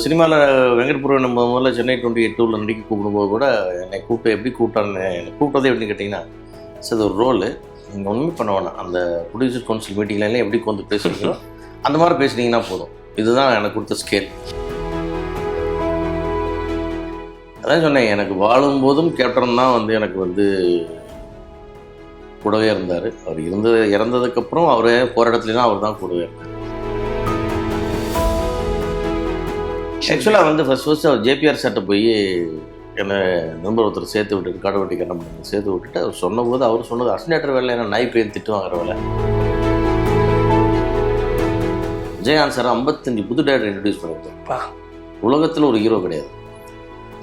சினிமாவில் வெங்கட்புரம் நம்ம முதல்ல சென்னை டுவெண்ட்டி எயிட் டூவில் நடிக்க கூப்பிடும்போது கூட என்னை கூப்பிட்டு எப்படி கூப்பிட்டான்னு என்னை கூப்பிட்டதே எப்படின்னு கேட்டிங்கன்னா சார் இது ஒரு ரோலு. நீங்கள் ஒன்றுமே பண்ண வேணாம். அந்த ப்ரொடியூசர் கவுன்சில் மீட்டிங்லாம் எப்படி வந்து பேசுறீங்களோ அந்த மாதிரி பேசுனீங்கன்னா போதும். இதுதான் எனக்கு கொடுத்த ஸ்கேல் அதான் சொன்னேன் எனக்கு வாழும்போதும் கேப்டன் தான் வந்து எனக்கு வந்து கூடவே இருந்தார். அவர் இருந்தது இறந்ததுக்கப்புறம் அவர் போராட்டத்துலேயும் அவர் தான் கூடவே இருந்தார். ஆக்சுவலாக வந்து ஃபஸ்ட் ஃபஸ்ட்டு அவர் ஜேபிஆர் சார்ட்ட போய் என்னை நண்பர் ஒருத்தர் சேர்த்து விட்டுட்டு காடுவட்டி கண்ணம் பண்ணி சேர்த்து விட்டுட்டு அவர் சொன்னபோது அவர் சொன்னது அசினேட்டர் வேலை என்ன நாய் பேர் திட்டு வாங்குற வேலை. விஜயகாந்த் சார் ஐம்பத்தஞ்சு புது டேரக்டர் இன்ட்ரடியூஸ் பண்ணியிருக்காரு. பா. உலகத்தில் ஒரு ஹீரோ கிடையாது.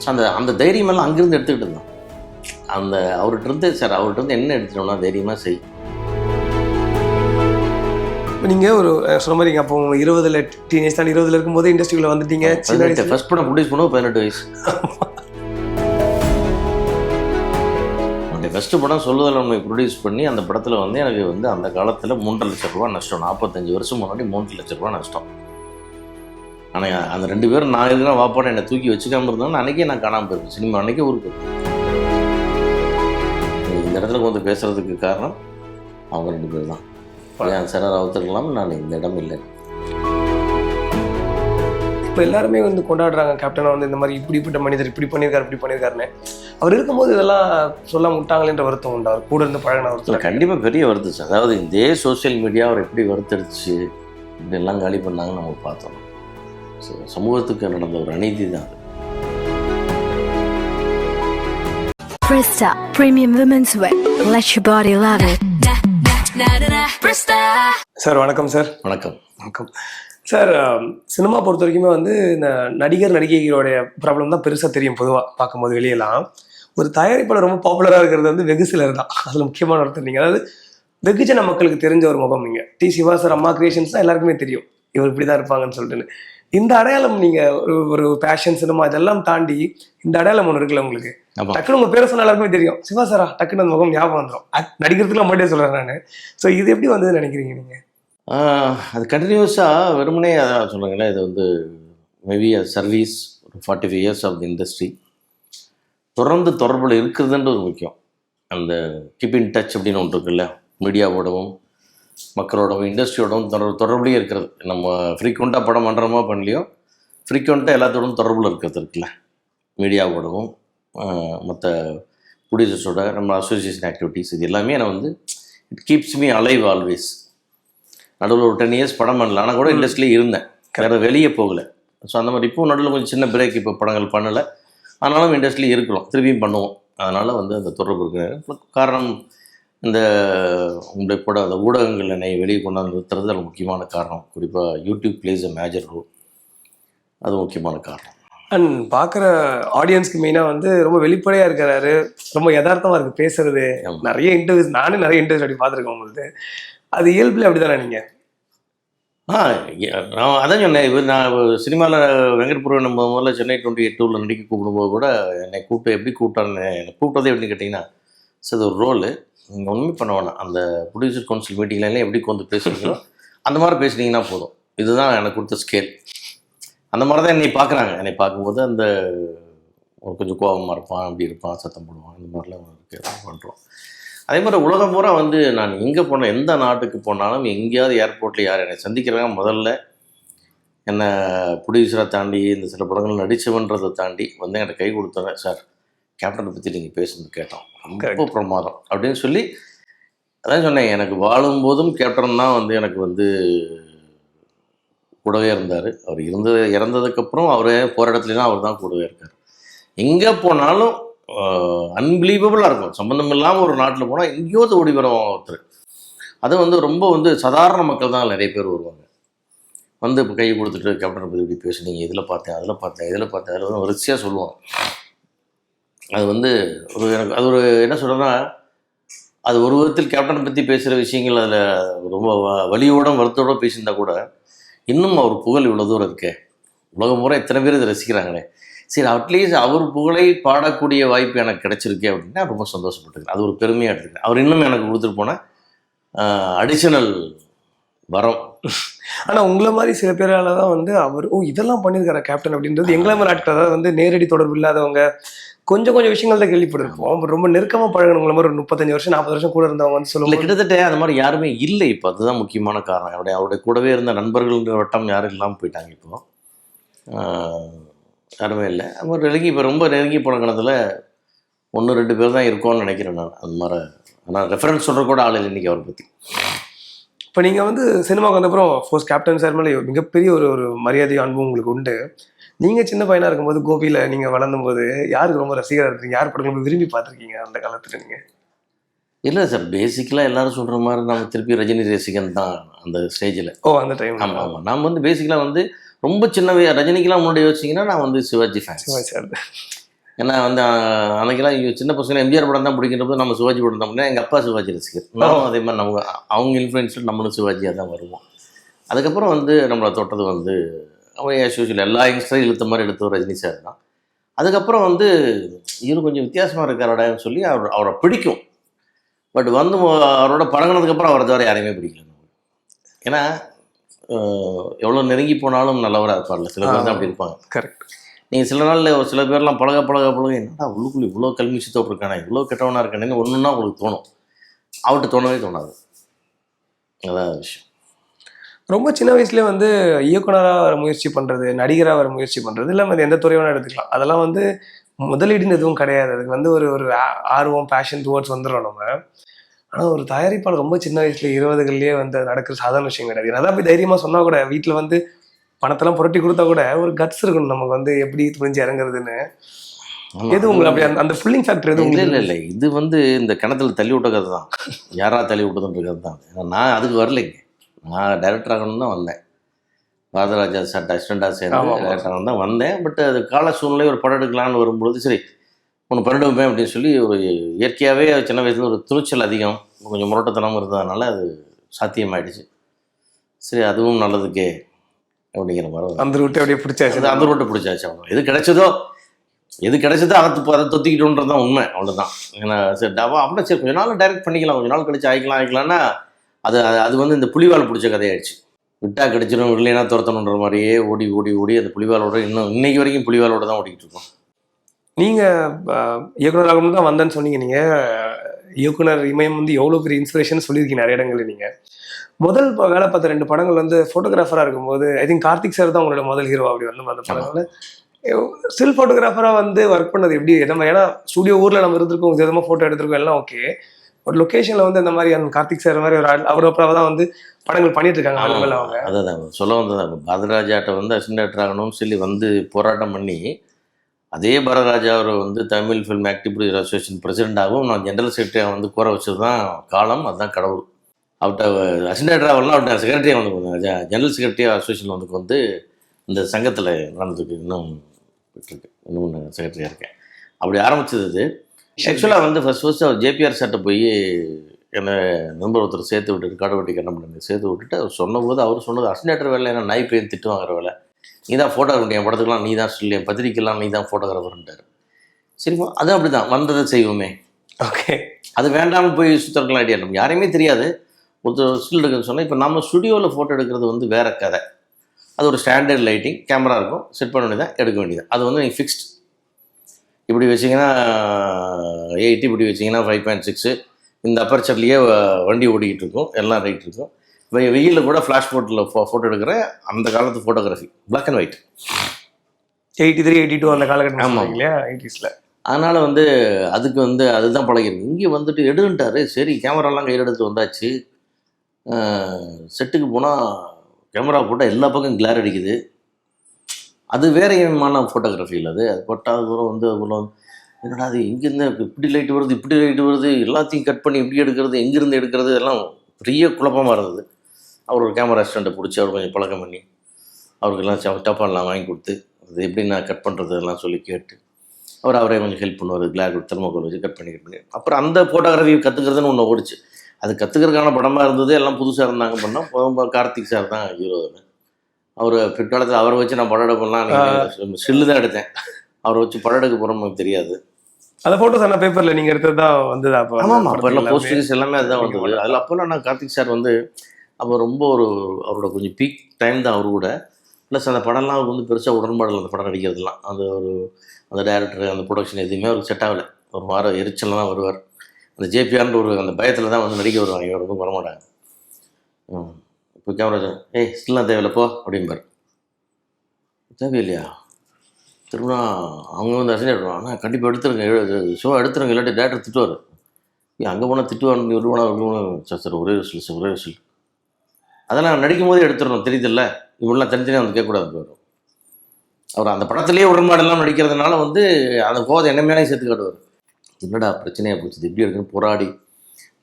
ஸோ அந்த அந்த தைரியம் எல்லாம் அங்கிருந்து எடுத்துக்கிட்டு இருந்தான். அந்த அவர்கிட்ட இருந்து சார் அவர்கிட்ட இருந்து என்ன எடுத்துட்டோம்னா தைரியமாக செய். இப்போ நீங்கள் ஒரு சொன்ன மாதிரி அப்போ இருபதுல டீனேஜ் தான் இருபதுல இருக்கும்போது இண்டஸ்ட்ரியில் வந்துட்டீங்க. சின்ன ஃபர்ஸ்ட் படம் ப்ரொடியூஸ் பண்ணுவோம் பதினெட்டு வயசு. அந்த ஃபஸ்ட்டு படம் சொல்லுதல் உண்மை ப்ரொடியூஸ் பண்ணி அந்த படத்தில் வந்து எனக்கு வந்து அந்த காலத்தில் மூன்றரை லட்ச ரூபா நஷ்டம் நாற்பத்தஞ்சு வருஷம் முன்னாடி மூன்று லட்ச ரூபா நஷ்டம். ஆனால் அந்த ரெண்டு பேரும் நான் இருக்கிற வாப்பாடு என்னை தூக்கி வச்சுக்காம இருந்தாலும் அன்றைக்கே நான் காணாமல் போயிருப்பேன். சினிமா அன்றைக்கே ஊருக்கு. இந்த இடத்துல வந்து பேசுகிறதுக்கு காரணம் அவங்க ரெண்டு பேர் தான். என் சார் ராவுத்தர்லாம் நான் இந்த இடம் இல்லை. இப்போ எல்லாருமே வந்து கொண்டாடுறாங்க கேப்டனை வந்து இந்த மாதிரி இப்படிப்பட்ட மனிதர் இப்படி பண்ணியிருக்காரு இப்படி பண்ணியிருக்காருன்னு. அவர் இருக்கும்போது இதெல்லாம் சொல்ல விட்டாங்களேன்ற வருத்தம் உண்டு. அவர் கூட இருந்து பழகின வருத்தம் கண்டிப்பாக பெரிய வருத்துச்சு அதாவது இதே சோஷியல் மீடியா அவர் எப்படி வருத்தடிச்சு இப்படியெல்லாம் காலி பண்ணாங்கன்னு நம்ம பார்த்தோம். ஸோ சமூகத்துக்கு நடந்த ஒரு அநீதி தான் அது. Presta Premium Women's Wear. Let your body love it. Sir வணக்கம் சார் வணக்கம். வணக்கம். சார் சினிமா பொறுத்த வரைக்குமே வந்து இந்த நடிகர் நடிகைகளுடைய ப்ராப்ளம் தான் பெருசாக தெரியும் பொதுவாக பார்க்கும்போது வெளியெல்லாம். ஒரு தயாரிப்பாளர் ரொம்ப பாப்புலராக இருக்கிறது வந்து வெகு சிலர் தான். அதில் முக்கியமான ஒருத்தர் நீங்கள் அதாவது வெகுஜன மக்களுக்கு தெரிஞ்ச ஒரு முகம் நீங்கள் T. Siva sir Amma creations தான் எல்லாருக்குமே தெரியும். இவர் இப்படி தான் இருப்பாங்கன்னு சொல்லிட்டுன்னு. இந்த அடையாளம் நீங்கள் ஒரு ஒரு பேஷன் சினிமா இதெல்லாம் தாண்டி இந்த அடையாளம் ஒன்று இருக்குல்ல உங்களுக்கு? டக்குனு உங்க பேரை சொன்ன எல்லாருக்குமே தெரியும். சிவா சாரா டக்குனு அந்த முகம் ஞாபகம் வந்துடும் நடிக்கிறதுக்குலாம் மட்டும் சொல்கிறேன் நான். ஸோ இது எப்படி வந்ததுன்னு நினைக்கிறீங்க நீங்கள் அது கண்டினியூஸாக வெறுமனே அதான் சொல்லுங்களேன் இது வந்து மேபி சர்வீஸ் ஒரு forty five years of the industry தொடர்ந்து தொடர்பில் இருக்கிறதுன்றது முக்கியம். அந்த கீப் இன் டச் அப்படின்னு ஒன்று இருக்குல்ல மீடியாவோடவும் மக்களோடவும் இண்டஸ்ட்ரியோடவும் தொடர் தொடர்புலேயே இருக்கிறது. நம்ம ஃப்ரீக்வெண்ட்டாக படம் பண்ணுறோமோ பண்ணலையோ ஃப்ரீக்வெண்ட்டாக எல்லாத்தோடும் தொடர்பில் இருக்கிறது இருக்குல்ல மீடியாவோடவும் மற்ற ப்ரொடியூசர்ஸோட நம்ம அசோசியேஷன் ஆக்டிவிட்டீஸ் இது எல்லாமே நான் வந்து it keeps me alive always நடுவில் ஒரு டென் இயர்ஸ் படம் பண்ணல. ஆனால் கூட இண்டஸ்ட்ரியிலே இருந்தேன். வேறு வெளியே போகல. ஸோ அந்த மாதிரி இப்போ நடுவில் கொஞ்சம் சின்ன பிரேக் இப்போ படங்கள் பண்ணலை. ஆனாலும் இண்டஸ்ட்ரியில் இருக்கிறோம். திரும்பியும் பண்ணுவோம். அதனால் வந்து அந்த தொடர்பு இருக்கு. காரணம் இந்த உங்களுடைய கூட அந்த ஊடகங்கள் என்னை வெளியே கொண்டாந்து நிறுத்துறது அது முக்கியமான காரணம். குறிப்பாக YouTube plays a major role அது முக்கியமான காரணம். அண்ட் பார்க்குற ஆடியன்ஸ்க்கு மெயினாக வந்து ரொம்ப வெளிப்படையாக இருக்கிறாரு. ரொம்ப யதார்த்தமாக இருக்குது பேசுறது. நிறைய இன்டர்வியூஸ் நானும் நிறைய இன்டர்வியூஸ் அப்படி பார்த்துருக்கேன் உங்களுக்கு அது இயல்புல அப்படி தானே நீங்கள் ஆ நான் அதான் சொன்னேன் நான் சினிமாவில் வெங்கட்புரம் நம்ம முதல்ல சென்னை டுவெண்ட்டி எயிட் டூவில் நடிக்க கூப்பிடும்போது கூட என்னை கூப்பிட்டு எப்படி கூப்பிட்டான்னு என்னை கூப்பிட்டதே எப்படின்னு கேட்டிங்கன்னா சார் இது ஒரு ரோலு நீங்கள் ஒன்றுமே பண்ண வேணாம். அந்த ப்ரொடியூசர் கவுன்சில் மீட்டிங்லாம் எப்படி வந்து பேசுறீங்களோ அந்த மாதிரி பேசுனீங்கன்னா போதும். இதுதான் எனக்கு கொடுத்த ஸ்கேல் அந்த மாதிரி தான் என்னை பார்க்குறாங்க. என்னை பார்க்கும்போது அந்த ஒரு கொஞ்சம் கோபமாக இருப்பான் அப்படி இருப்பான் சத்தம் போடுவான் இந்த மாதிரிலாம் இருக்கு பண்ணுறோம் அதே மாதிரி உலகம் பூரா வந்து நான் எங்கே போனேன் எந்த நாட்டுக்கு போனாலும் எங்கேயாவது ஏர்போர்ட்டில் யார் என்னை சந்திக்கிறாங்க முதல்ல என்னை ப்ரொடியூசரை தாண்டி இந்த சில படங்கள் நடித்தவன்றதை தாண்டி வந்து என்கிட்ட கை கொடுத்தவங்க சார் கேப்டனை பற்றி நீங்கள் பேசுனது கேட்டோம். ரொம்ப பிரமாதம். அப்படின்னு சொல்லி அதான் சொன்னேன். எனக்கு வாழும்போதும் கேப்டன் தான் வந்து எனக்கு வந்து கூடவே இருந்தார். அவர் இருந்து இறந்ததுக்கப்புறம் அவர் போகிற இடத்துலலாம் அவர் தான் கூடவே இருக்கார். எங்கே போனாலும் அன்பிலீவபிளாக இருக்கும். சம்மந்தம் இல்லாமல் ஒரு நாட்டில் போனால் எங்கேயோ ஓடி வருவாங்க ஒருத்தர். அது வந்து ரொம்ப வந்து சாதாரண மக்கள் தான் நிறைய பேர் வருவாங்க. வந்து இப்போ கை கொடுத்துட்டு கேப்டன் பற்றி இப்படி பேசுனீங்க இதில் பார்த்தேன் அதில் பார்த்தேன் இதில் பார்த்தேன் அதில் வந்து வரிசையாக சொல்லுவான் அது வந்து ஒரு எனக்கு அது ஒரு என்ன சொல்கிறேன்னா அது ஒரு விதத்தில் கேப்டன் பற்றி பேசுகிற விஷயங்கள் அதில் ரொம்ப வ- வலியோட வருத்தோட பேசியிருந்தா கூட இன்னும் அவர் புகழ் இவ்வளோ தூரம் இருக்கே? உலகம் பூரா இத்தனை பேர் இதை ரசிக்கிறாங்களே? சரி அட்லீஸ்ட் அவர் புகழை பாடக்கூடிய வாய்ப்பு எனக்கு கிடைச்சிருக்கே அப்படின்னா ரொம்ப சந்தோஷப்பட்டுக்கிறேன். அது ஒரு பெருமையாக எடுத்துக்கிறேன். அவர் இன்னும் எனக்கு கொடுத்துட்டு போனால் அடிஷனல் வரம். ஆனால் உங்களை மாதிரி சில பேரால தான் வந்து அவர் ஓ இதெல்லாம் பண்ணியிருக்காரு கேப்டன் அப்படின்றது எங்களை மாதிரி ஆட்கள் அதாவது வந்து நேரடி தொடர்பு இல்லாதவங்க கொஞ்சம் கொஞ்சம் விஷயங்கள் தான் கேள்விப்பட்டிருப்போம். ரொம்ப நெருக்கமா பழகினவங்கள மாதிரி ஒரு முப்பத்தஞ்சு வருஷம் நாற்பது வருஷம் கூட இருந்தவங்க வந்து சொல்லுவாங்க கிட்டத்தட்ட அந்த மாதிரி யாருமே இல்லை இப்போ. அதுதான் முக்கியமான காரணம். அவருடைய அவருடைய கூடவே இருந்த நண்பர்கள்ன்ற வட்டம் யாரும் இல்லாமல் போயிட்டாங்க இப்போ. யாருமே இல்லை. அவர் நெருங்கி இப்போ ரொம்ப நெருங்கி போன கணத்தில் ஒன்று ரெண்டு பேர் தான் இருக்கோம்னு நினைக்கிறேன் நான். அந்த மாதிரி ஆனால் ரெஃபரன்ஸ் சொல்கிற கூட ஆள் இல்லை இன்றைக்கி அவரை பற்றி இப்போ நீங்க வந்து சினிமாவுக்கு வந்தப்புறம் ஃபோர்ஸ் கேப்டன் சார் மேலே மிகப்பெரிய ஒரு ஒரு மரியாதை அன்பும் உங்களுக்கு உண்டு. நீங்க சின்ன பையனா இருக்கும்போது கோபியில நீங்க வளர்ந்தும் போது யாருக்கு ரொம்ப ரசிகரா இருக்கீங்க யார் படங்கள் ரொம்ப விரும்பி பார்த்திருக்கீங்க அந்த காலத்துல நீங்க? இல்லை சார் பேசிக்கலாக எல்லாரும் சொல்கிற மாதிரி நம்ம திருப்பி ரஜினி ரசிகன் தான் அந்த ஸ்டேஜில் ஓ அந்த டைம் ஆமாம் ஆமாம் நான் வந்து பேசிக்கலாக வந்து ரொம்ப சின்ன வய- ரஜினிக்கெல்லாம் முன்னாடி யோசிச்சிங்கன்னா நான் வந்து சிவாஜி ஃபேன் ஏன்னா வந்து அன்னைக்கெல்லாம் சின்ன பசங்க எம்ஜிஆர் படம் தான் பிடிக்கிறப்ப நம்ம சிவாஜி படம் தான் எங்கள் அப்பா சிவாஜி ரசிகர். நானும் அதே மாதிரி நம்ம அவங்க இன்ஃப்ளூயன்ஸில் நம்மளும் சிவாஜியாக தான் வருவோம். அதுக்கப்புறம் வந்து நம்மளை தொட்டது வந்து அவன் ஆஸ் யூஷுவல் எல்லா யங்ஸ்டரும் இழுத்த மாதிரி எடுத்தவர் ரஜினி சார் தான். அதுக்கப்புறம் வந்து இவர் கொஞ்சம் வித்தியாசமாக இருக்காரோடன்னு சொல்லி அவர் அவரை பிடிக்கும். பட் வந்து அவரோட பழகுனதுக்கப்புறம் அவரை தவிர யாரையுமே பிடிக்கல. ஏன்னா எவ்வளோ நெருங்கி போனாலும் நல்லவராக இருப்பார்ல. சில பேர் தான் அப்படி இருப்பாங்க. கரெக்ட் நீங்கள் சில நாளில் ஒரு சில பேர்லாம் பழக பழக பழக என்னடா உள்ளுக்குள்ள இவ்வளோ கல்மிஷத்தோடு இருக்கானே இவ்வளோ கெட்டவனாக இருக்கானேன்னு ஒன்றுன்னா உங்களுக்கு தோணும். அவர்கிட்ட தோணவே தோணாது. அதான் விஷயம். ரொம்ப சின்ன வயசுலயே வந்து இயக்குனரா வர முயற்சி பண்றது நடிகரா வர முயற்சி பண்றது இல்லாம அது எந்த துறை வேணா எடுத்துக்கலாம். அதெல்லாம் வந்து முதலீடுன்னு எதுவும் கிடையாது. அதுக்கு வந்து ஒரு ஒரு ஆர்வம் பேஷன் டுவர்ட்ஸ் வந்துடும் நம்ம. ஆனா ஒரு தயாரிப்பாளர் ரொம்ப சின்ன வயசுல இருபதுகள்லயே வந்து நடக்கிற சாதாரண விஷயம் கிடையாது. அதான் போய் தைரியமா சொன்னா கூட வீட்டுல வந்து பணத்தெல்லாம் புரட்டி கொடுத்தா கூட ஒரு கட்ஸ் இருக்கணும் நமக்கு வந்து எப்படி துணிஞ்சு இறங்குறதுன்னு. எது உங்களுக்கு அப்படி அந்த- ஃபுல்லிங் ஃபேக்டர் எது இல்லை இல்லை இல்லை. இது வந்து இந்த கிணத்துல தள்ளி விட்ட கதை தான். யாரா தள்ளி விட்டதுன்றது தான் நான் அதுக்கு வரலைங்க. நான் டைரக்டர் ஆகணும்னு தான் வந்தேன். பாரதராஜா சார்ட்ட அசிஸ்டண்டாக சேர்ந்து. டைரக்டர் ஆகணும் தான் வந்தேன். பட் அது கால சூழ்நிலை ஒரு படம் எடுக்கலான்னு வரும்பொழுது சரி ஒன்று பண்ணிடுவோமே அப்படின்னு சொல்லி ஒரு இயற்கையாகவே சின்ன வயசுல ஒரு துணிச்சல் அதிகம். கொஞ்சம் முரட்டத்தனம் இருந்ததுனால அது சாத்தியமாயிடுச்சு. சரி அதுவும் நல்லதுக்கே அப்படிங்கிற மாதிரி அந்த ரூட்டை அப்படியே பிடிச்சாச்சு. அந்த ரோட்டை பிடிச்சாச்சு அவ்வளோ எது கிடைச்சதோ எது கிடைச்சதோ அதை அதை தொத்திக்கிட்டோன்றது தான் உண்மை அவ்வளோதான் ஏன்னா சரி டவா அப்படின்னா சரி கொஞ்ச நாள் டைரக்ட் பண்ணிக்கலாம். கொஞ்ச நாள் கழிச்சு ஆயிக்கலாம் ஆயிக்கலாம்னா அது அது- வந்து இந்த புலிவால் பிடிச்ச கதையாயிடுச்சு. விட்டா கிடைச்சிடும் இல்லைன்னா துரத்தணுன்ற மாதிரியே ஓடி ஓடி ஓடி அந்த புலிவாலோட இன்னும் இன்னைக்கு வரைக்கும் புலிவாலோட தான் ஓடிக்கிட்டு இருக்கோம். நீங்க அஹ், இயக்குனர் ஆகணும் தான் வந்தேன்னு சொன்னீங்க நீங்க. இயக்குனர் இமயம் வந்து எவ்வளவு பெரிய இன்ஸ்பிரேஷன் சொல்லியிருக்கீங்க நிறைய இடங்கள்ல நீங்க. முதல் வேலை பார்த்த ரெண்டு படங்கள் வந்து ஃபோட்டோகிராஃபரா இருக்கும்போது ஐ திங்க் கார்த்திக் சார் தான் உங்களோட முதல் ஹீரோ அப்படி வந்து அந்த படங்கள். ஸ்டில் ஃபோட்டோகிராஃபரா வந்து ஒர்க் பண்ணது எப்படி? நம்ம ஏன்னா ஸ்டுடியோ ஊர்ல நம்ம இருந்திருக்கோம் விதமா போட்டோ எடுத்திருக்கோம் எல்லாம் ஓகே ஒரு லொகேஷன்ல வந்து இந்த மாதிரி அந்த கார்த்திக் சார் மாதிரி ஒரு ஆள் அவர் அப்புறம் தான் வந்து படங்கள் பண்ணிட்டு இருக்காங்க அவங்க. அதான் சொல்ல வந்தது பாரதராஜாட்ட வந்து அசிஸ்டன்ட் ஆகணும்னு சொல்லி வந்து போராட்டம் பண்ணி அதே பாரதராஜா அவர் வந்து Tamil film active producer association பிரசிடெண்டாகவும் நான் ஜெனரல் செக்ரட்டரியாக வந்து கோர வச்சது தான் காலம். அதுதான் கடவுள். அவர்கிட்ட அசிஸ்டன்ட் வரலாம் அவர்கிட்ட செக்ரட்டரியாக வந்து ஜெனரல் செக்ரட்டரியாக அசோசியேஷன் வந்து வந்து இந்த சங்கத்தில் நடந்திருக்கு இன்னும் போயிட்டுருக்கு இன்னும் நான் செக்ரட்டரியாக இருக்கேன். அப்படி ஆரம்பிச்சது இது. ஆக்சுவலாக வந்து ஃபர்ஸ்ட் ஃபர்ஸ்ட் அவர் ஜேபிஆர் சார்ட்ட போய் என்னை நண்பர் ஒருத்தர் சேர்த்து விட்டுட்டு காடுவட்டி கண்ணப்பண்ணி சேர்த்து விட்டுட்டு அவர் சொன்னபோது அவர் சொன்னது அசினேட்டர் வேலை என்ன நாய் பையன் திட்டு வாங்குற வேலை. நீ தான் ஃபோட்டோகிராஃபர் என் படத்துக்குலாம் நீ தான் சொல்லி என் பத்திரிக்கைலாம் நீ தான் ஃபோட்டோகிராஃபர்ன்ட்டார் சரிப்பா அது அப்படி தான் வந்ததை செய்வோமே. ஓகே அது வேண்டாம்னு போய் சுத்தரக்கலாம் ஐடியா நம்ம யாரையுமே தெரியாது. ஒருத்தர் ஸ்டில் இருக்குன்னு சொன்னால் இப்போ நம்ம ஸ்டுடியோவில் ஃபோட்டோ எடுக்கிறது வந்து வேற கதை. அது ஒரு ஸ்டாண்டர்ட் லைட்டிங் கேமரா இருக்கும் செட் பண்ண வேண்டியதான் எடுக்க வேண்டியது அது வந்து நீங்கள் ஃபிக்ஸ்ட் இப்படி வச்சிங்கன்னா எயிட்டி இப்படி வச்சிங்கன்னா ஃபைவ் பாயிண்ட் சிக்ஸு இந்த அப்பர்ச்சர்லேயே வண்டி ஓடிக்கிட்டு இருக்கும் எல்லாம் ரைட் இருக்கும். வெயில்ல கூட ஃப்ளாஷ் போட்டில் ஃபோ ஃபோட்டோ எடுக்கிற அந்த காலத்து photography black and white eighty three eighty two அந்த காலகட்டம் ஆமா. சொன்னீங்க இல்லையா? எயிட்டிஸ்ல அதனால் வந்து அதுக்கு வந்து அதுதான் பழகிருக்கு. இங்கே வந்துட்டு எடுன்ட்டாரு. சரி கேமராலாம் கையில் எடுத்து வந்தாச்சு. செட்டுக்கு போனால் கேமரா போட்டால் எல்லா பக்கம் கிளார் அடிக்குது. அது வேற விதமான ஃபோட்டோகிராஃபியில் அது அது போட்டால் தூரம் வந்து அவ்வளோ என்னடா அது எங்கேருந்து இப்படி லைட் வருது இப்படி லைட் வருது எல்லாத்தையும் கட் பண்ணி இப்படி எடுக்கிறது எங்கேருந்து எடுக்கிறது எல்லாம் பெரிய குழப்பமாக இருந்தது. அவர் ஒரு கேமரா அசிஸ்டண்ட்டை பிடிச்சி அவர் கொஞ்சம் பழக்கம் பண்ணி அவருக்கெல்லாம் ச டப்பான்லாம் வாங்கி கொடுத்து அது எப்படி நான் கட் பண்ணுறது எல்லாம் சொல்லி கேட்டு அவர் அவரே கொஞ்சம் ஹெல்ப் பண்ணுவார் கிளாக் தெர்மோகோல் வச்சு கட் பண்ணி கட் பண்ணி அப்புறம் அந்த ஃபோட்டோகிராஃபி கற்றுக்கிறதுன்னு ஒன்று ஓடிச்சு. அது கற்றுக்கிறதுக்கான படமாக இருந்தது எல்லாம் புதுசாக இருந்தாங்க பண்ணால் கார்த்திக் சார் தான் ஹீரோ அவர் பிற்காலத்தில் அவரை வச்சு நான் படம் எடுப்பேன்லாம் ஸ்டில்லு தான் எடுத்தேன். அவரை வச்சு படம் எடுக்க போகிறோம் நமக்கு தெரியாது. அந்த போட்டோஸ் அந்த பேப்பர்ல நீங்க எடுத்தது தான் வந்ததா அப்போ? ஆமாம் அப்போ எல்லாம் போஸ்டர்ஸ் எல்லாமே அதுதான் வந்தது. அதில் அப்போல்லாம் நான் கார்த்திக் சார் வந்து அப்போ ரொம்ப ஒரு அவரோட கொஞ்சம் பீக் டைம் தான் அவர் கூட. ப்ளஸ் அந்த படம்லாம் அவருக்கு வந்து பெருசாக உடன்பாடு அந்த படம் நடிக்கிறதுலாம். அந்த ஒரு அந்த டைரக்டர் அந்த ப்ரொடக்ஷன் எதுவுமே அவருக்கு செட் ஆகலை. ஒரு வார எரிச்சல்லாம் தான் வருவார். அந்த ஜேபிஆர்ன்ற ஒரு அந்த பயத்தில் தான் வந்து நடிக்க வருவாங்க. இவர் வந்து வரமாட்டாங்க. ம். இப்போ கேமரா ஏய் ஸ்டில்லாம் தேவையில்லை போ அப்படிம்பார். தேவையில்லையா? திரும்ப அவங்க வந்து அசைன் ஆனால் கண்டிப்பாக எடுத்துருங்க. ஷோ எடுத்துருங்க. இல்லாட்டி டேரக்டர் திட்டுவார். ஏன் அங்கே போனால் திட்டுவார். வருவானா வருவானா? சார் சார் ஒரே விஷயம் சார் ஒரே விஷயம் அதெல்லாம் நடிக்கும் போதே எடுத்துடணும். தெரியுதில்ல? இவெல்லாம் தனித்தனியாக வந்து கேட்கக்கூடாது போயிடும் அவர் அந்த படத்துலேயே உடன்பாடெல்லாம் நடிக்கிறதுனால வந்து அந்த கோதை என்ன சேர்த்து காட்டுவார். என்னடா பிரச்சனையாக போச்சு? எப்படி எடுக்கணும் போராடி.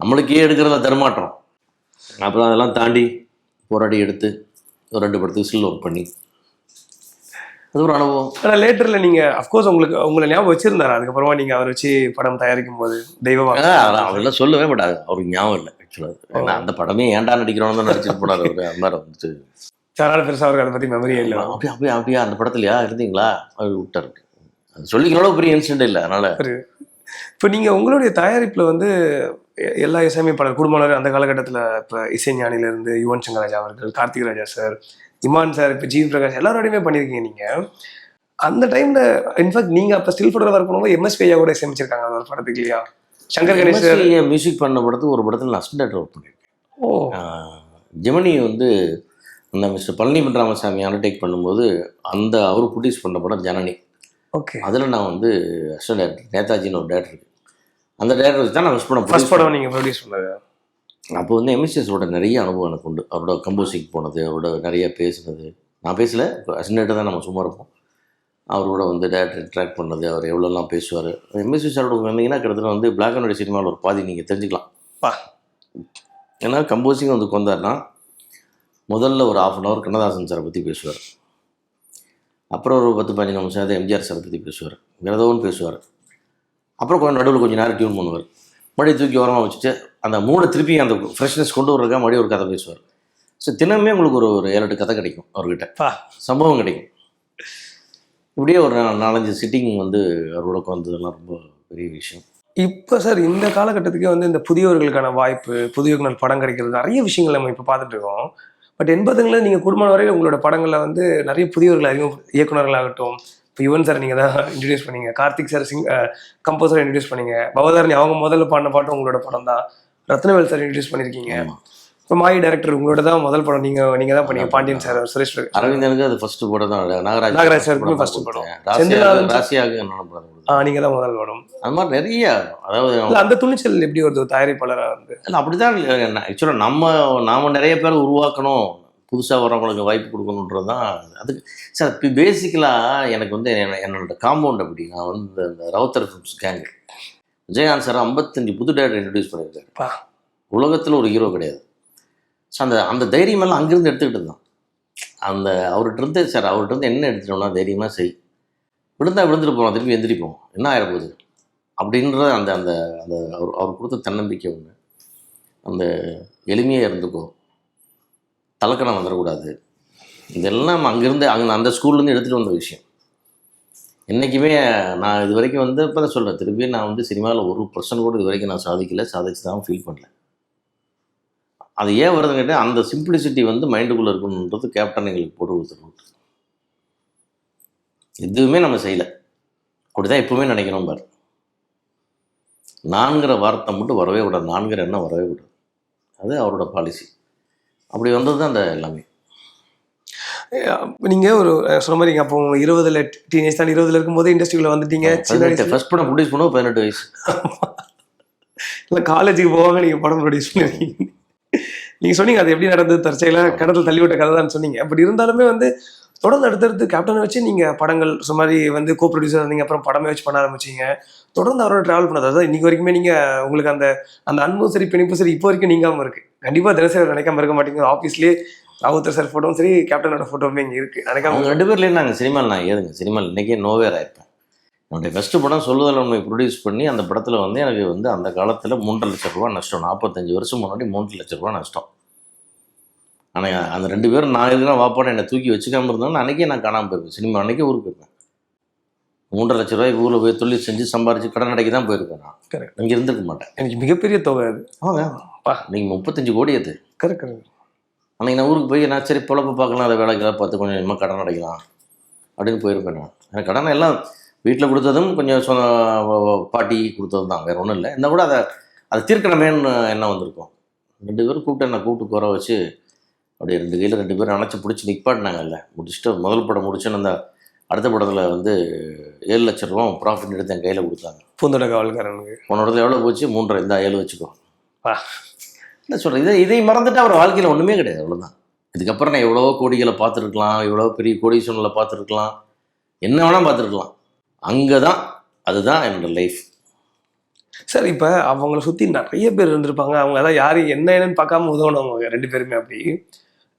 நம்மளுக்கே எடுக்கிறத தரமாட்டோம். அப்புறம் அதெல்லாம் தாண்டி போராடி எடுத்து ஒரு ரெண்டு படத்துக்கு சில் ஒர்க் பண்ணி. அது ஒரு அனுபவம். ஆனால் லேட்டரில் நீங்கள் அஃப்கோர்ஸ் உங்களுக்கு உங்களை ஞாபகம் வச்சிருந்தாரு? அதுக்கப்புறமா நீங்கள் அவர் வச்சு படம் தயாரிக்கும் போது தெய்வமாக அவரெல்லாம் சொல்லவே மாட்டாங்க அவருக்கு ஞாபகம் இல்லை ஆக்சுவலாக ஏன்னா அந்த படமே ஏன்டா நடிக்கிறோன்னு தான் நடிச்சிட்டு போனார் அவரு அந்த மாதிரி வந்துட்டு. அதனால பெருசாக அவருக்கு அதை பற்றி மெமரியே இல்லை. அப்படியே அப்படியே அப்படியே அந்த படத்துலையா? இருந்தீங்களா? அவர் விட்டார். அது சொல்லிக்கிற அளவு பெரிய இன்சிடென்ட் இல்லை அதனால. இப்போ நீங்கள் உங்களுடைய தயாரிப்பில் வந்து எல்லா இசையமைப்பாளர் குடும்பத்தினர் அந்த காலகட்டத்தில் இப்போ இசைஞானிலேருந்து யுவன் சங்கர் ராஜா அவர்கள் கார்த்திக் ராஜா சார் இமான் சார் இப்போ ஜி. பிரகாஷ் எல்லாரோடையுமே பண்ணியிருக்கீங்க நீங்கள் அந்த டைமில் இன்ஃபேக்ட் நீங்கள் அப்போ ஸ்டில் ஒர்க் பண்ணும்போது எம்எஸ்பி ஐயா கூட இசையமைச்சிருக்காங்க அந்த ஒரு படத்துக்கு இல்லையா? சங்கர் கணேஷ் மியூசிக் பண்ண படத்துக்கு ஒரு படத்தில் நான் அசிஸ்டன்ட் ஒர்க் பண்ணியிருக்கேன். ஓ. ஜெமினி வந்து அந்த மிஸ்டர் பழனிமன் ராமசாமி அண்டர்டேக் பண்ணும்போது அந்த அவர் ப்ரொடியூஸ் பண்ண படம் ஜனனி. ஓகே அதில் நான் வந்து அசிஸ்டன்ட் டேரக்டர் நேதாஜின்னு ஒரு டேரக்டர் அந்த டேரக்டர் வச்சு தான் நான் ஃபஸ்ட் படம் படம் நீங்கள் ப்ரொடியூஸ் பண்ணது. அப்போ வந்து எம்எஸ்எஸோட நிறைய அனுபவம் எனக்கு உண்டு. அவரோட கம்போசிங் போனது அவரோட நிறைய பேசுனது. நான் பேசல அசினேட்டாக தான் நம்ம சும்மா இருப்போம். அவரோட வந்து டேரக்டர் இன்ட்ராக்ட் பண்ணது அவர் எவ்வளோலாம் பேசுவார். எம்எஸ்சி சாரோட வந்தீங்கன்னா கிட்டத்தட்ட வந்து பிளாக் அண்ட் ஒயிட் சினிமாவில் ஒரு பாதி நீங்கள் தெரிஞ்சுக்கலாம். பா. ஏன்னா கம்போசிங் வந்து கொண்டாருன்னா முதல்ல ஒரு ஆஃப் அன் ஹவர் கண்ணதாசன் சாரை பற்றி பேசுவார். அப்புறம் ஒரு பத்து பதினஞ்சு நிமிஷம் அது எம்ஜிஆர் சாரை பற்றி பேசுவார். விரதவன் பேசுவார். அப்புறம் கொஞ்சம் நடுவில் கொஞ்சம் நேரம் டியூன் பண்ணுவார். மறுபடியும் தூக்கி ஓரமாக வச்சுட்டு அந்த மூணு திருப்பி அந்த ஃப்ரெஷ்னஸ் கொண்டு வர்றதுக்காக மறுபடியும் ஒரு கதை பேசுவார். ஸோ தினமே உங்களுக்கு ஒரு ஒரு ஏழு எட்டு கதை கிடைக்கும் அவர்கிட்ட. பா. சம்பவம் கிடைக்கும். இப்படியே ஒரு நாலஞ்சு சிட்டிங் வந்து அவரோட வந்ததெல்லாம் ரொம்ப பெரிய விஷயம். இப்போ சார் இந்த காலகட்டத்துக்கே வந்து இந்த புதியவர்களுக்கான வாய்ப்பு புதிய இயக்குனர் படம் கிடைக்கிறது நிறைய விஷயங்கள் நம்ம இப்போ பார்த்துட்டு இருக்கோம். பட் எண்பதுங்களில் நீங்கள் குடும்பம் வரையில் உங்களோட படங்களில் வந்து நிறைய புதியவர்கள் அறிமுக இயக்குநர்களாகட்டும் இப்போ யுவன் சார் நீங்கள் தான் இன்ட்ரடியூஸ் பண்ணீங்க Karthik sir sing composer introduce பண்ணீங்க பவதாரணி அவங்க முதல்ல பாடின பாட்டும் உங்களோட படம் தான் ரத்னவேல் சார் இன்ட்ரடியூஸ் பண்ணியிருக்கீங்க இப்போ மாயி டேரக்டர் உங்களோட தான் முதல் படம். நீங்கள் நீங்கள் தான் பண்ணீங்க. பாண்டியன் சார் சுரேஷ் அரவிந்தனுக்கு அது ஃபர்ஸ்ட் படம் தான். நாகராஜ் நாகராஜ் படம் first படம். கொடுத்தேன். ராசியாக படம் நீங்கள் தான் முதல் படம். அது மாதிரி நிறைய அதாவது அந்த துணிச்சல் எப்படி வருது? ஒரு தயாரிப்பாளராக வந்து. இல்லை அப்படிதான் ஆக்சுவலாக நம்ம நாம நிறைய பேர் உருவாக்கணும். புதுசாக வரவங்களுக்கு வாய்ப்பு கொடுக்கணுன்றது தான் அதுக்கு சார் இப்போ பேசிக்கலாக எனக்கு வந்து என்ன- என்னோட காம்பவுண்ட் அப்படி. நான் வந்து இந்த- Rowther films gang Vijayakanth sir ஐம்பத்தஞ்சு புது டேரக்டர் இன்ட்ரடியூஸ் பண்ணியிருக்காரு. உலகத்தில் ஒரு ஹீரோ கிடையாது. ஸோ அந்த அந்த தைரியம் எல்லாம் அங்கேருந்து எடுத்துக்கிட்டு தான். அந்த அவர்கிட்ட இருந்து சார் அவர்கிட்ட இருந்து என்ன எடுத்துட்டோம்னா தைரியமாக செய். விழுந்தா விழுந்துட்டு போகலாம் திருப்பி எந்திரிப்போம். என்ன ஆயிரப்போகுது? அப்படின்ற அந்த அந்த அந்த அவர் அவர் கொடுத்த தன்னம்பிக்கை ஒன்று அந்த எளிமையாக இருந்துக்கோ. தலக்கணம் வந்துடக்கூடாது. இதெல்லாம் அங்கேருந்து அங்கே அந்த ஸ்கூல்லேருந்து எடுத்துகிட்டு வந்த விஷயம். என்றைக்குமே நான் இது வரைக்கும் வந்து இப்போ தான் சொல்கிறேன் திருப்பி நான் வந்து சினிமாவில் ஒரு பர்சன்ட் கூட இது வரைக்கும் நான் சாதிக்கல சாதிச்சு தான் ஃபீல் பண்ணல. அது ஏன் வருதுன்னு கேட்டால் அந்த சிம்பிளிசிட்டி வந்து மைண்டுக்குள்ளே இருக்கணுன்றது கேப்டன் எங்களுக்கு போட்டு கொடுத்துருவோம் எதுவுமே நம்ம செய்யலை. அப்படி தான் எப்பவுமே நினைக்கிறோம் பாரு. நான்கிற வார்த்தை மட்டும் வரவே கூடாது. நான்கிற எண்ணம் வரவே கூடாது. அது அவரோட பாலிசி அப்படி வந்தது தான் அந்த எல்லாமே. நீங்க ஒரு சொன்ன மாதிரி அப்போ இருபதுல டீனேஜ் தான் இருபதுல இருக்கும்போது இண்டஸ்ட்ரிக்குள்ள வந்துட்டீங்க. ஃபர்ஸ்ட் படம் ப்ரொடியூஸ் பண்ணுவோம் பதினெட்டு வயசு. இல்ல காலேஜுக்கு போவாங்க நீங்க படம் ப்ரொடியூஸ் பண்ணுவீங்க. நீங்க சொன்னீங்க அது எப்படி நடந்தது? தற்செயலா கடத்தில் தள்ளி விட்ட கதை தான் சொன்னீங்க. பட் இருந்தாலுமே வந்து தொடர்ந்து அடுத்தடுத்து கேப்டனை வச்சு நீங்க படங்கள் சொன்ன மாதிரி வந்து கோ ப்ரொடியூசர் இருந்தீங்க அப்புறம் படமே வச்சு பண்ண ஆரம்பிச்சீங்க. தொடர்ந்து அவரோட டிராவல் பண்ணது. அதாவது இன்னைக்கு வரைக்குமே நீங்க உங்களுக்கு அந்த அந்த அன்பும் சரி பிணைப்பும் சரி இப்போ வரைக்கும் நீங்காம இருக்கு. கண்டிப்பா தினசரி நினைக்காம இருக்க மாட்டீங்க. ஆஃபீஸ்லயே ராவுத்தர் சார் போட்டோவும் சரி கேப்டனோட போட்டோவுமே இங்க இருக்கு. நினைக்காம ரெண்டு பேர்லேயும் நாங்கள் சினிமாவில் நான் ஏதுங்க சினிமாவில் இன்றைக்கே நோவேர் ஆயிருப்பேன். என்னுடைய ஃபஸ்ட்டு படம் சொல்லுதல் உண்மை ப்ரொடியூஸ் பண்ணி அந்த படத்தில் வந்து எனக்கு வந்து அந்த காலத்தில் மூன்றரை லட்ச ரூபா நஷ்டம் நாற்பத்தஞ்சு வருஷம் முன்னாடி மூன்று லட்ச ரூபா நஷ்டம். ஆனால் அந்த ரெண்டு பேரும் நான் இதெல்லாம் வாப்பாட என்னை தூக்கி வச்சுக்காம இருந்தோம்னா அன்றைக்கே நான் காணாமல் போயிருப்பேன். சினிமா அன்றைக்கே ஊருக்கு போயிருப்பேன். மூன்றரை லட்ச ரூபாய்க்கு ஊரில் போய் தொழில் செஞ்சு சம்பாரிச்சு கடன் அடைக்க தான் போயிருப்பேன் நான். Correct. இங்கே இருந்திருக்க மாட்டேன். எனக்கு மிகப்பெரிய தொகை அது. ஆமாங்க. பா. நீங்கள் முப்பத்தஞ்சு கோடி அது. கரெக்ட் கரெக்ட் அன்னைக்கு நான் ஊருக்கு போய் நான் சரி பொழப்பு பார்க்கலாம் அதை வேலைக்கெல்லாம் பார்த்து கொஞ்சம் கொஞ்சமாக கடன் அடைக்கலாம் அப்படின்னு போயிருப்பேன் நான். எனக்கு கடன் எல்லாம் வீட்டில் கொடுத்ததும் கொஞ்சம் சொ பாட்டி கொடுத்ததும் தான் வேறு ஒன்றும் இல்லை. என்ன கூட அதை அதை தீர்க்கணுமேன்னு எண்ணம் வந்திருக்கும்? ரெண்டு பேரும் கூப்பிட்டு என்னை கூப்பிட்டு குறை வச்சு அப்படியே ரெண்டு கையில் ரெண்டு பேரும் அணைச்சி பிடிச்சி நிப்பாட்டினாங்கல்ல முடிச்சுட்டு முதல் படம் முடிச்சோன்னு அந்த அடுத்த படத்தில் வந்து ஏழு லட்ச ரூபா ப்ராஃபிட் எடுத்து என் கையில் கொடுத்தாங்க. பூந்தோட காவல்காரனுக்கு. உன்னோடது எவ்வளோ போச்சு? மூன்றரை. இந்த ஏழு வச்சுக்கோ. இல்லை சொல்கிறேன் இதை இதை மறந்துட்டு அவர் வாழ்க்கையில் ஒன்றுமே கிடையாது அவ்வளோதான் இதுக்கப்புறம் நான் எவ்வளோ கோடிகளை பார்த்துருக்கலாம் எவ்வளோ பெரிய கோடீஸ்வரங்களை பார்த்துருக்கலாம். என்ன வேணால் பார்த்துருக்கலாம். அங்கே தான் அதுதான் என்னோட லைஃப் சார் இப்போ அவங்கள சுற்றி நிறைய பேர் இருந்திருப்பாங்க. அவங்க அதான் யாரு என்ன என்னன்னு பார்க்காம உதவனவங்க ரெண்டு பேருமே அப்படி.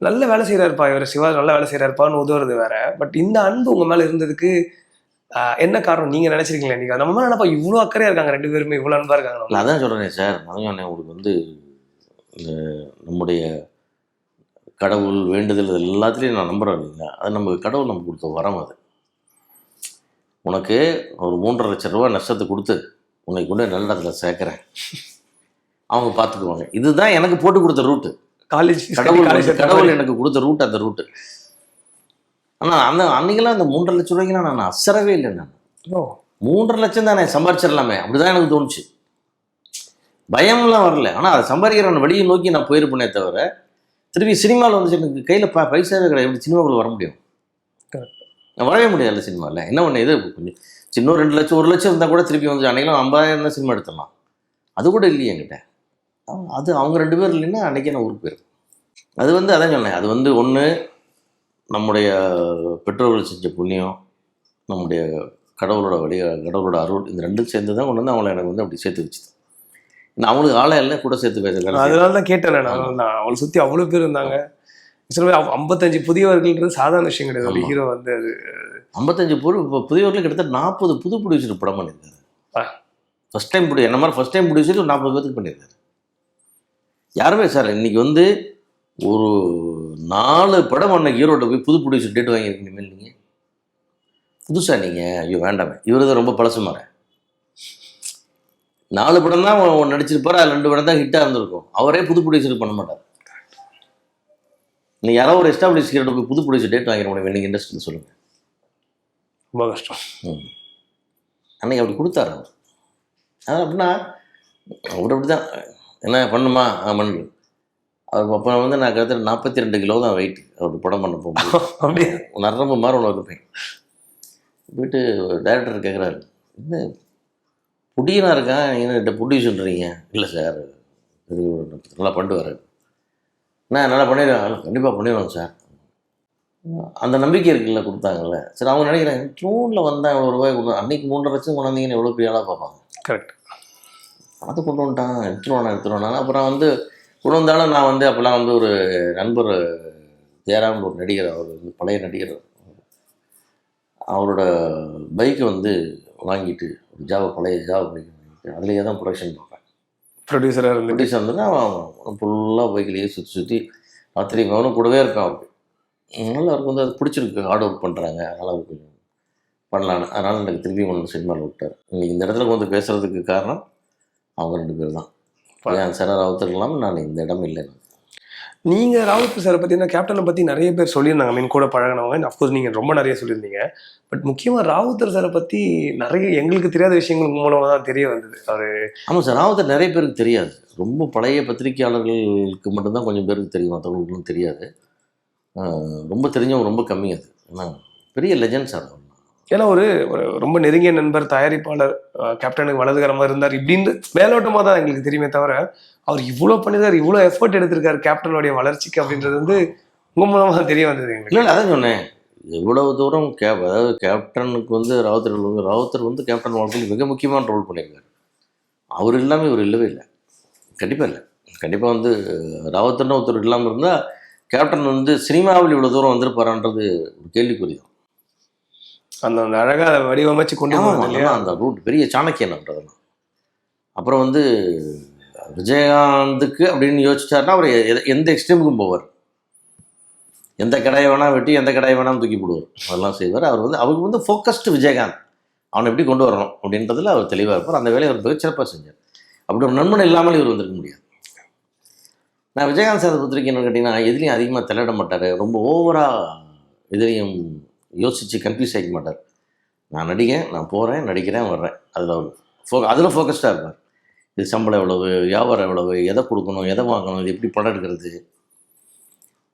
நல்ல வேலை செய்கிறாருப்பா இவர் சிவா நல்ல வேலை செய்கிறாருப்பான்னு உதவுறது வேற. பட் இந்த அன்பு உங்க மேல இருந்ததுக்கு என்ன காரணம் நீங்க நினைச்சிருக்கீங்களா நீங்க நம்ம மேல என்னப்பா இவ்வளோ அக்கறையா இருக்காங்க ரெண்டு பேருமே இவ்வளோ அன்பா இருக்காங்க அதான் சொல்கிறேனே சார். நான் சொன்னேன் உங்களுக்கு வந்து இந்த நம்முடைய கடவுள் வேண்டுதல் எல்லாத்துலேயும் நான் நம்புறேன் இல்லைங்களா? அது நமக்கு கடவுள் நமக்கு கொடுத்த வரம் அது. உனக்கு ஒரு மூன்றரை லட்ச ரூபா நஷ்டத்தை கொடுத்து உன்னை கொண்டு நல்ல இடத்துல சேர்க்குறேன். அவங்க பார்த்துக்குவாங்க. இதுதான் எனக்கு போட்டு கொடுத்த ரூட்டு காலேஜ் கடவுள் கடவுள் எனக்கு கொடுத்த ரூட் அந்த ரூட்டு ஆனால் அந்த அன்னைக்கெல்லாம் அந்த மூன்றரை லட்ச ரூபாய்க்குலாம் நான் அசரவே இல்லை நான். மூன்றரை லட்சம் தானே சம்பாரிச்சிடலாமே. அப்படிதான் எனக்கு தோணுச்சு. பயம்லாம் வரல. ஆனால் அதை சம்பாதிக்கிற வழியை நோக்கி நான் போயிருப்பேனே தவிர திருப்பி சினிமாவில் வந்து எனக்கு கையில் ப பைசாவே கிடையாது எப்படி சினிமாக்குள்ள வர முடியும்? Correct. நான் வரவே முடியாதுல்ல சினிமாவில் என்ன ஒன்று இது? கொஞ்சம் சின்ன ஒரு ரெண்டு லட்சம் ஒரு லட்சம் இருந்தால் கூட திருப்பி வந்து அன்றைக்கெல்லாம் ஐம்பதாயிரம் தான் சினிமா எடுத்துடலாம். அது கூட இல்லையே என்கிட்ட. அது அவங்க ரெண்டு பேர் இல்லைன்னா அன்றைக்கே நான் ஊருக்கு போயிருக்கேன் அது வந்து அதான் சொன்னேன். அது வந்து ஒன்று நம்முடைய பெற்றோர்கள் செஞ்ச புண்ணியம் நம்முடைய கடவுளோட வழி கடவுளோட அருள் இந்த ரெண்டும் சேர்ந்து தான் கொண்டு வந்து அவங்கள எனக்கு வந்து அப்படி சேர்த்து வச்சுது. நான் அவங்களுக்கு ஆளை இல்லை கூட சேர்த்து பேசுகிறேன் அதனால தான் கேட்டேன் நான் அவளை சுற்றி அவ்வளோ பேர் இருந்தாங்க. சில பேர் அவ- ஐம்பத்தஞ்சு புதியவர்கள்ன்றது சாதாரண விஷயம் கிடையாது. ஒரு. ஹீரோ வந்து அது ஐம்பத்தஞ்சு புது இப்போ புதியவர்கள் கிட்டத்தட்ட நாற்பது புது ப்ரொடியூசர் படம் பண்ணியிருக்காரு. ஃபஸ்ட் டைம் ப்ரொடியூ என்ன மாதிரி ஃபஸ்ட் டைம் ப்ரொடியூசர் நாற்பது பேருக்கு பண்ணியிருக்காரு. யாருமே சார் இன்னைக்கு வந்து ஒரு நாலு படம் பண்ண ஹீரோட்ட போய் புது ப்ரொடியூசர் டேட் வாங்கியிருக்கீங்க இனிமேல் நீங்கள் புதுசாக நீங்கள் ஐயோ வேண்டாமே. இவர் தான் ரொம்ப பழசு மாற நாலு படம் தான் நடிச்சிருப்பாரு அது ரெண்டு படம் தான் ஹிட்டாக இருந்திருக்கும். அவரே புது ப்ரொடியூசர் பண்ண மாட்டார். நீ யாரோ ஒரு எஸ்டாப்ளிஷ் ஹீரோட்ட போய் புது ப்ரொடியூசர் டேட் வாங்கிட முடியும்? நீங்கள் இண்டஸ்ட்ரியில் சொல்லுங்கள் ரொம்ப கஷ்டம். ம். அன்னைக்கு அப்படி கொடுத்தாரு அவர். அது அப்படின்னா அவர் அப்படி தான் என்ன பண்ணுமா? ஆமான்னு அவர் அப்போ வந்து நான் கிட்டத்தட்ட நாற்பத்தி ரெண்டு கிலோ தான் வெயிட் அவர் படம் பண்ண போகும்போது. அப்படியே? நரம்பு மாதிரி ஒன்று இருப்பேன். போயிட்டு டைரக்டர் கேட்குறாரு என்ன புடியனா இருக்கான்? என்ன புடி சொல்கிறீங்க இல்லை சார் இது நல்லா பண்ணிட்டு நான் நல்லா பண்ணிடுவேன். கண்டிப்பாக பண்ணிடுவேன் சார் அந்த நம்பிக்கை இருக்குல்ல கொடுத்தாங்கல்ல. சரி அவங்க நினைக்கிறேன் ட்ரோனில் வந்தால் எவ்வளோ ரூபாய் கொண்டு அன்னைக்கு மூன்றரை லட்சம் கொண்டாந்தீங்கன்னு எவ்வளோ பெரிய ஆளாக பார்ப்பாங்க. கரெக்ட் அதை கொண்டு வந்துட்டான் எடுத்துருவானா எடுத்துருவானா. அப்புறம் வந்து கொண்டு வந்தாலும் நான் வந்து அப்போல்லாம் வந்து ஒரு நண்பர் ஜெயராம் ஒரு நடிகர் அவர் வந்து பழைய நடிகர். அவரோட பைக்கை வந்து வாங்கிட்டு ஒரு ஜாவா பழைய ஜாவா பைக் வாங்கிட்டு அதுலேயே தான் ப்ரொடக்ஷன் பார்ப்பேன் ப்ரொடியூசரா இருந்து ப்ரொடியூசர் வந்து அவன் ஃபுல்லாக பைக்லேயே சுற்றி சுற்றி ராத்திரி அவனும் கூடவே இருக்கான். அதனால் அவருக்கு வந்து அது பிடிச்சிருக்கு. ஹார்ட் ஒர்க் பண்ணுறாங்க அதனால் அவருக்கு கொஞ்சம் பண்ணலான்னு. அதனால் எனக்கு திருப்பி ஒன்று சினிமாவில் விட்டார். இன்னைக்கு இந்த இடத்துல வந்து பேசுகிறதுக்கு காரணம் அவங்க ரெண்டு பேர் தான். ஏன் சர ராவத்தர்லாம் நான் இந்த இடம் இல்லை நீங்க ராவுத் சாரை பத்தி இந்த கேப்டனை பத்தி நிறைய பேர் சொல்லியிருந்தாங்க. மீன் கூட பழகினவங்க. அஃப்கோர்ஸ் நீங்க ரொம்ப நிறைய சொல்லியிருந்தீங்க. பட் முக்கியமா ராவுத்தர் சாரை பத்தி நிறைய எங்களுக்கு தெரியாத விஷயங்கள் உங்க மூலமா தான் தெரிய வந்தது. அவரு ஆமாம் சார் ராவத்தர் நிறைய பேருக்கு தெரியாது. ரொம்ப பழைய பத்திரிகையாளர்களுக்கு மட்டும்தான் கொஞ்சம் பேருக்கு தெரியும். மற்றவங்களுக்குலாம் தெரியாது. ரொம்ப தெரிஞ்சவங்க ரொம்ப கம்மி அது. ஏன்னா பெரிய லெஜண்ட் சார் அவர். ஏன்னா ஒரு ஒரு ரொம்ப நெருங்கிய நண்பர் தயாரிப்பாளர் கேப்டனுக்கு வலதுகரமா இருந்தார். இப்படின்னு மேலோட்டமா தான் எங்களுக்கு தெரியுமே தவிர அவர் இவ்வளவு பண்ணிருக்காரு இவ்வளவு எஃபர்ட் எடுத்திருக்காரு கேப்டனுடைய வளர்ச்சிக்கு அப்படின்றது வந்து உங்க மூலமா தான் தெரிய வந்தது இல்லை அதான் சொன்னேன். எவ்வளவு தூரம் கேப் அதாவது கேப்டனுக்கு வந்து ராவுத்தர் வந்து ராவுத்தர் வந்து கேப்டன் வாழ்க்கையில் மிக முக்கியமான ரோல் பண்ணியிருக்காரு. அவர் இல்லாமல் இவர் இல்லவே இல்லை. கண்டிப்பாக இல்லை. கண்டிப்பாக வந்து ராவுத்தர்னு ஒருத்தர் இல்லாமல் இருந்தால் கேப்டன் வந்து சினிமாவில் இவ்வளோ தூரம் வந்திருப்பாரான்றது ஒரு கேள்விக்குறி தான் அந்த அந்த அழகா அதை வடிவமைச்சு கொண்டு அந்த ரூட் பெரிய சாணக்கியன் அவரதெல்லாம் அப்புறம் வந்து விஜயகாந்துக்கு அப்படின்னு யோசிச்சாருன்னா அவர் எதை எந்த எக்ஸ்ட்ரீமுக்கும் போவார். எந்த கடையை வேணால் வெட்டி எந்த கடையை வேணாலும் தூக்கி போடுவார். அதெல்லாம் செய்வார். அவர் வந்து அவருக்கு வந்து ஃபோக்கஸ்டு விஜயகாந்த். அவனை எப்படி கொண்டு வரணும் அப்படின்றதில் அவர் தெளிவாக இருப்பார். அந்த வேலையை அவர் மிகச்சிறப்பாக செஞ்சார். அப்படி ஒரு நண்பன் இல்லாமல் இவர் வந்திருக்க முடியாது. நான் விஜயகாந்த் சார் பொறுத்த வரைக்கும் என்னன்னு கேட்டிங்கன்னா எதிலையும் அதிகமாக தலையிட மாட்டார். ரொம்ப ஓவராக எதிலையும் யோசித்து கன்ஃபியூஸ் ஆகிக்க மாட்டார். நான் நடிகேன் நான் போகிறேன் நடிக்கிறேன் வர்றேன். அதில் அவர் ஃபோ அதில் ஃபோக்கஸ்டாக இருப்பார். இது சம்பளம் எவ்வளவு வியாபாரம் எவ்வளவு எதை கொடுக்கணும் எதை வாங்கணும் இது எப்படி படம் எடுக்கிறது?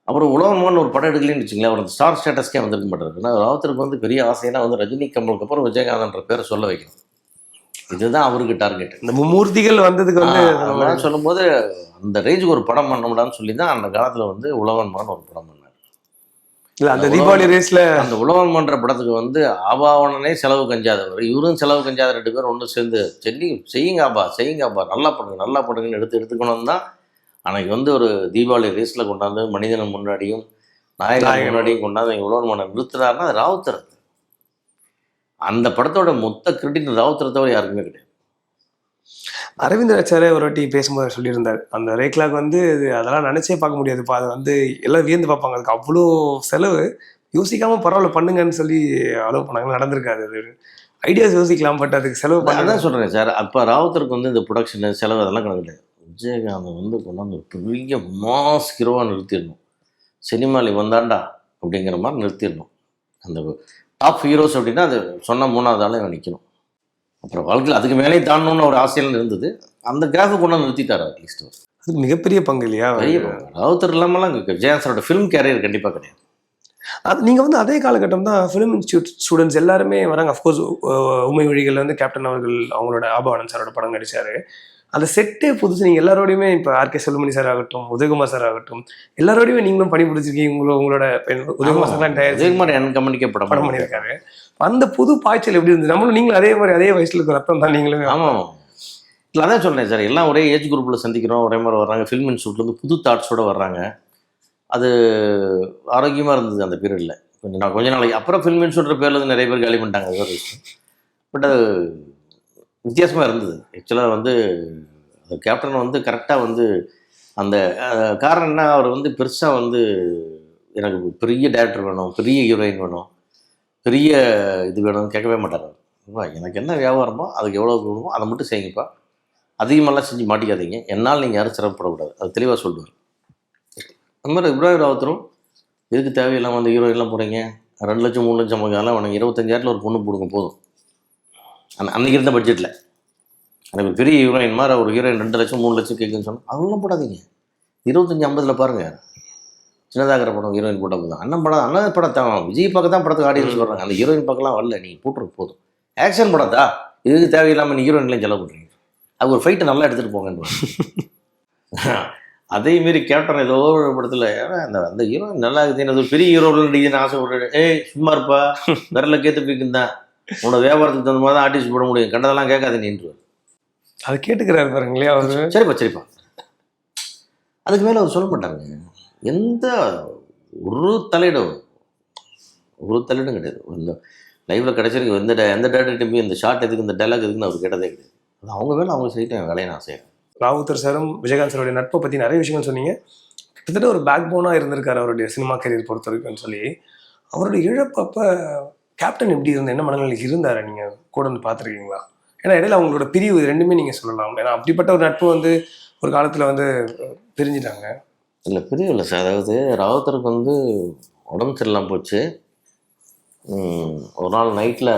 அப்புறம் உலகமான ஒரு படம் எடுக்கலன்னு வச்சுங்களேன் அவர் அந்த ஸ்டார் ஸ்டேட்டஸ்க்கே வந்திருக்க மாட்டார். ஏன்னா ராவுத்தருக்கு வந்து பெரிய ஆசைனா வந்து ரஜினி கமலுக்கு அப்புறம் விஜயகாந்த்ன்ற பேரை சொல்ல வைக்கணும். இதுதான் அவருக்கு டார்கெட் இந்த மும்மூர்த்திகள் வந்ததுக்கு வந்து சொல்லும்போது அந்த ரேஞ்சுக்கு ஒரு படம் பண்ணமுடான்னு சொல்லி தான் அந்த காலத்தில் வந்து உழவன்மான் ஒரு படம் இல்ல அந்த தீபாவளி ரேஸ்ல அந்த உழவன்மன்ற படத்துக்கு வந்து ஆபாவனனே செலவு கஞ்சாதவர். இவரும் செலவு கஞ்சாத ரெண்டு பேரும் ஒன்று சேர்ந்து செல்லி செய்யுங்க ஆபா செய்யுங்க ஆபா நல்லா பண்ணுங்க நல்லா பண்ணுங்கன்னு எடுத்து எடுத்துக்கணும் தான். அன்னைக்கு வந்து ஒரு தீபாவளி ரேஸில் கொண்டாந்து மனிதன் முன்னாடியும் நாயகன். முன்னாடியும் கொண்டாந்து எங்கள் உழவன்மனை நிறுத்துறாருன்னா அது ராவுத்தர் அந்த படத்தோட மொத்த கிரெடிட் ராவுத்தரை தவிர யாருக்குமே கிடையாது. அரவிந்தராச்சாரே ஒரு வாட்டி பேசும்போது சொல்லியிருந்தார் அந்த ரேக்லாக் வந்து இது அதெல்லாம் நினைச்சே பார்க்க முடியாதுப்பா அது வந்து எல்லாம் வியந்து பார்ப்பாங்க. அதுக்கு அவ்வளோ செலவு யோசிக்காம பரவாயில்ல பண்ணுங்கன்னு சொல்லி அலோவ் பண்ணாங்க நடந்திருக்காது. அது ஐடியாஸ் யோசிக்கலாம் பட் அதுக்கு செலவு பண்ண அதான் சொல்கிறேன் சார் அப்போ ராவுத்தருக்கு வந்து இந்த ப்ரொடக்ஷனு செலவு அதெல்லாம் கிடையாது. விஜயகாந்த் வந்து கொண்டாந்து ஒரு பெரிய மாஸ் ஹீரோவாக நிறுத்திடணும். சினிமாவில் வந்தாண்டா அப்படிங்கிற மாதிரி நிறுத்திடணும். அந்த டாப் ஹீரோஸ் அப்படின்னா அது சொன்ன மூணாவது ஆளே நிற்கணும் அப்புறம் வாழ்க்கையில் அதுக்கு மேலே தாண்டணும்னு ஒரு ஆசையில் இருந்தது. அந்த கிராஃபை கொண்டு வந்து நிறுத்திட்டார் அட்லீஸ்ட் அதுக்கு மிகப்பெரிய பங்கு இல்லையா பெரிய ராவுத்தர் இல்லாமலாம் விஜயகாந்த் சாரோட ஃபிலிம் கேரியர் கண்டிப்பாக கிடையாது. அது நீங்க வந்து அதே காலகட்டம் தான் ஃபிலிம் இன்ஸ்டியூட் ஸ்டூடெண்ட்ஸ் எல்லாருமே வராங்க. அஃப்கோர்ஸ் உண்மை வழிகள் வந்து கேப்டன் அவர்கள் அவங்களோட ஆபாவனன் சாரோட படம் நடிச்சாரு. அந்த செட்டே புதுசு. நீங்க எல்லாரோடையுமே இப்போ ஆர்கே செல்வமணி சார் ஆகட்டும் உதயகுமார் சார் ஆகட்டும் எல்லாரோடையுமே நீங்களும் பணி பிடிச்சிருக்கீங்க உங்களோட உங்களோட உதயகுமார் சார்லாம் தயாரிச்சு விஜயகுமார் என் கம்பெனிக்கே படம் படம் பண்ணியிருக்காரு. அந்த புது பாய்ச்சல் எப்படி இருந்தது? நம்மளும் நீங்களும் அதே மாதிரி அதே வயசுல இருக்கிற ரத்தம் தான் நீங்களுமே ஆமாம் இல்லை அதான் சொல்கிறேன் சார் எல்லாம் ஒரே ஏஜ் குரூப்பில் சந்திக்கிறோம். ஒரே மாதிரி வர்றாங்க. ஃபில்ம் இன்ஸ்டியூட்லேருந்து புது தாட்ஸோட வர்றாங்க. அது ஆரோக்கியமாக இருந்தது அந்த பீரியடில் கொஞ்சம் நான் கொஞ்ச நாளைக்கு அப்புறம் ஃபில்ம் இன்ஸ்டியூட்ற பேரில் நிறைய பேர் காலி பண்ணிட்டாங்க. பட் அது வித்தியாசமாக இருந்தது. ஆக்சுவலாக வந்து கேப்டன் வந்து கரெக்டாக வந்து அந்த காரணம் என்ன? அவர் வந்து பெருசாக வந்து எனக்கு பெரிய டேரக்டர் வேணும் பெரிய ஹீரோயின் வேணும் பெரிய இது வேணும்னு கேட்கவே மாட்டார் அவர். எனக்கு என்ன வியாபாரமோ அதுக்கு எவ்வளோ வேணுமோ அதை மட்டும் செய்யுங்கப்பா. அதிகமாகலாம் செஞ்சு மாட்டிக்காதீங்க. என்னால் நீங்கள் யாரும் சிரமப்படக்கூடாது. அது தெளிவாக சொல்லுவார். அந்த மாதிரி இப்ராஹிம் ராவத்தரும் எதுக்கு தேவையில்லாமல் வந்து ஹீரோயின்லாம் போகிறீங்க ரெண்டு லட்சம் மூணு லட்சம் அதெல்லாம் வேணும். இருபத்தஞ்சாயிரத்தில் ஒரு பொண்ணு போடுங்க போதும். அந்த அன்னைக்கு இருந்த பட்ஜெட்டில் எனக்கு ஒரு பெரிய ஹீரோயின் மாதிரி ஒரு ஹீரோயின் ரெண்டு லட்சம் மூணு லட்சம் கேட்குன்னு சொன்னால் அதெல்லாம் போடாதீங்க. இருபத்தஞ்சி ஐம்பதில் பாருங்கள் சின்னதாகிற படம் ஹீரோயின் போட்டால் போதும் அண்ணன் படம் அண்ணன் படத்தை அவன் விஜய் பார்க்க தான் படத்துக்கு ஆடியன்ஸ் வர்றாங்க. அந்த ஹீரோயின் பார்க்கலாம் வரல நீ போட்டுருக்கு போதும். ஆக்ஷன் படத்தா? இதுக்கு தேவையில்லாமல் நீ ஹீரோயின்லையும் செலவு பண்ணுறீங்க அது ஒரு ஃபைட்டை நல்லா எடுத்துகிட்டு போங்கன்னு அதே மாரி கேப்டன் ஏதோ ஒரு படத்தில் அந்த அந்த ஹீரோயின் நல்லா இருக்குது அது ஒரு பெரிய ஹீரோவில் நடிக்குதுன்னு ஆசை விட்டு ஏய் சும்மா இருப்பா. விரல கேத்து போய்க்குந்தான் உன்னோட வியாபாரத்துக்கு தகுந்த மாதிரி தான் ஆர்டிஸ்ட் போட முடியும். கண்டதெல்லாம் கேட்காது நின்று. அதை கேட்டுக்கிறாரு பாருங்களே அவரு. சரிப்பா சரிப்பா. அதுக்கு மேலே அவர் சொல்ல மாட்டாருங்க. எந்த ஒரு தலையிடும். ஒரு தலையிடும் கிடையாது. இந்த லைவில் கிடச்சிருக்கு எந்த எந்த டேரக்டர் இந்த ஷார்ட் எதுக்கு இந்த டைலாக் எதுக்குன்னு அவர் கேட்டதே கிடையாது. அது அவங்க வேலை அவங்க செய்யிட்டு என் வேலையை நான் செய்கிறேன் ராவுத்தர் சாரும் விஜயகாந்த் சாரோடைய நட்பை பற்றி நிறைய விஷயங்கள் சொன்னீங்க. கிட்டத்தட்ட ஒரு பேக் போனாக இருந்திருக்காரு அவருடைய சினிமா கரியர் பொறுத்த வரைக்கும்னு சொல்லி. அவருடைய இழப்பு அப்போ கேப்டன் எப்படி இருந்த என்ன மனநிலைக்கு இருந்தார்? நீங்கள் கூட வந்து பார்த்துருக்கீங்களா? ஏன்னா இடையில அவங்களோட பிரிவு ரெண்டுமே நீங்கள் சொல்லலாம். ஏன்னா அப்படிப்பட்ட ஒரு நட்பு வந்து ஒரு காலத்தில் வந்து பிரிஞ்சிட்டாங்க. இல்லை பிரிவு இல்லை சார். அதாவது ராவுத்தருக்கு வந்து உடம்பு சரியில்லாம போச்சு. ஒரு நாள் நைட்டில்